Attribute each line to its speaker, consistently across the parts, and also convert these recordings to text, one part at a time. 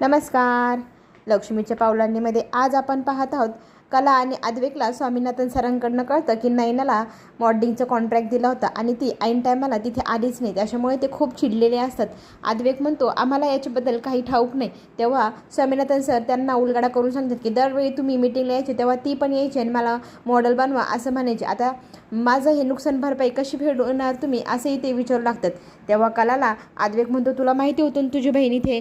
Speaker 1: नमस्कार. लक्ष्मीच्या पावलांनीमध्ये आज आपण पाहत आहोत कला आणि अद्वेकला स्वामीनाथन सरांकडनं कळतं की नैनाला मॉडेलिंगचं कॉन्ट्रॅक्ट दिला होता आणि ती ऐन टायमाला तिथे आलीच नाही. त्याच्यामुळे ते खूप चिडलेले असतात. अद्वेक म्हणतो आम्हाला याच्याबद्दल काही ठाऊक नाही. तेव्हा स्वामीनाथन सर त्यांना उलगडा करून सांगतात की दरवेळी तुम्ही मिटिंगला यायचे तेव्हा ती पण यायची आणि मला मॉडेल बनवा असं म्हणायचे. आता माझं हे नुकसान भरपाई कशी फेडणार तुम्ही? असंही ते विचारू लागतात. तेव्हा कलाला आद्वेक म्हणतो तुला माहिती होतं तुझी बहीण इथे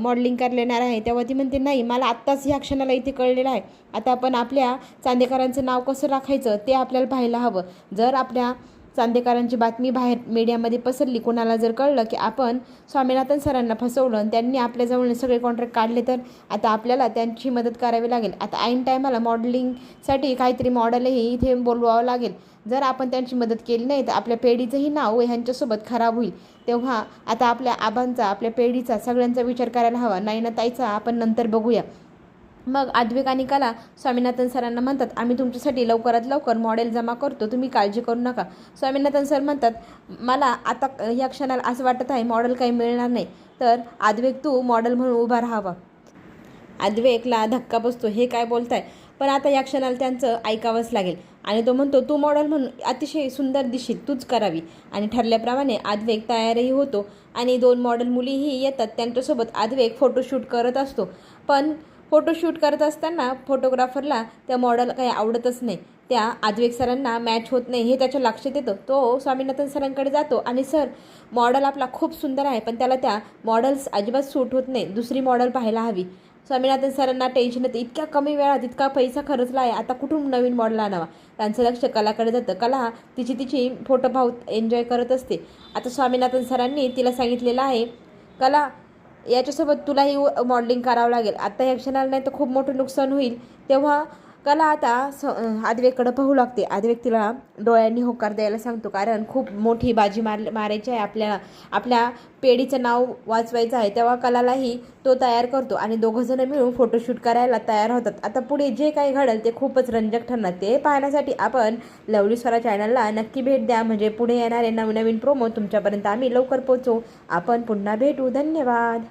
Speaker 1: मॉडेलिंग करलेणार आहे. तेव्हा ती म्हणते नाही मला आत्ताच ह्या क्षणाला इथे कळलेलं आहे. आता आपण आपल्या चांदेकरांचं नाव कसं राखायचं ते आपल्याला पाहायला हवं. जर आपल्या चांदेकरांची बातमी बाहेर मीडियामध्ये पसरली कोणाला जर कळलं की आपण स्वामीनाथन सरांना फसवलं आणि त्यांनी आपल्याजवळ सगळे कॉन्ट्रॅक्ट काढले तर आता आपल्याला त्यांची मदत करावी लागेल. आता ऐन टायमाला मॉडेलिंगसाठी काहीतरी मॉडेलही इथे बोलवावं लागेल. जर आपण त्यांची मदत केली नाही तर आपल्या पेढीचंही नाव ह्यांच्यासोबत खराब होईल. तेव्हा आता आपल्या आबांचा आपल्या पेढीचा सगळ्यांचा विचार करायला हवा. नाही ना ताईचा आपण नंतर बघूया. मग अद्विक आणि कला स्वामीनाथन सरांना म्हणतात आम्ही तुमच्यासाठी लवकरात लवकर मॉडेल जमा करतो तुम्ही काळजी करू नका. स्वामीनाथन सर म्हणतात मला आता या क्षणाला असं वाटत आहे मॉडेल काही मिळणार नाही. तर आद्वेक तू मॉडेल म्हणून उभा राहावा. आद्वेकला धक्का बसतो हे काय बोलताय? पण आता या क्षणाला त्यांचं ऐकावंच लागेल. आणि तो म्हणतो तू मॉडेल म्हणून अतिशय सुंदर दिशील तूच करावी. आणि ठरल्याप्रमाणे आद्वेक तयारही होतो. आणि दोन मॉडेल मुलीही येतात त्यांच्यासोबत आद्वेक फोटोशूट करत असतो. पण फोटोशूट करत असताना फोटोग्राफरला त्या मॉडेल काही आवडतच नाही. त्या आजवेक सरांना मॅच होत नाही हे त्याच्या लक्षात येतं. तो स्वामीनाथन सरांकडे जातो आणि सर मॉडेल आपला खूप सुंदर आहे पण त्याला त्या मॉडेल्स अजिबात सूट होत नाही. दुसरी मॉडेल पाहायला हवी. स्वामीनाथन सरांना टेन्शन येतं. इतक्या कमी वेळात इतका पैसा खर्चला आहे आता कुठून नवीन मॉडेल आणावा? त्यांचं लक्ष कलाकडे जातं. कला तिची तिची फोटो भाऊ एन्जॉय करत असते. आता स्वामीनाथन सरांनी तिला सांगितलेलं आहे कला याच्यासोबत तुलाही मॉडेलिंग करावं लागेल. आता ह्या क्षणाला नाही तर खूप मोठं नुकसान होईल. तेव्हा कला आता स आदवेकडं पाहू लागते. आदवेक तिला डोळ्यांनी होकार द्यायला सांगतो. कारण खूप मोठी बाजी मार मारायची आहे आपल्याला आपल्या पेढीचं नाव वाचवायचं आहे. तेव्हा कलालाही तो तयार करतो आणि दोघंजणं मिळून फोटोशूट करायला तयार होतात. आता पुढे जे काही घडेल ते खूपच रंजक ठरणार. ते पाहण्यासाठी आपण लवली स्वरा चॅनलला नक्की भेट द्या. म्हणजे पुढे येणारे नवनवीन प्रोमो तुमच्यापर्यंत आम्ही लवकर पोहोचू. आपण पुन्हा भेटू. धन्यवाद.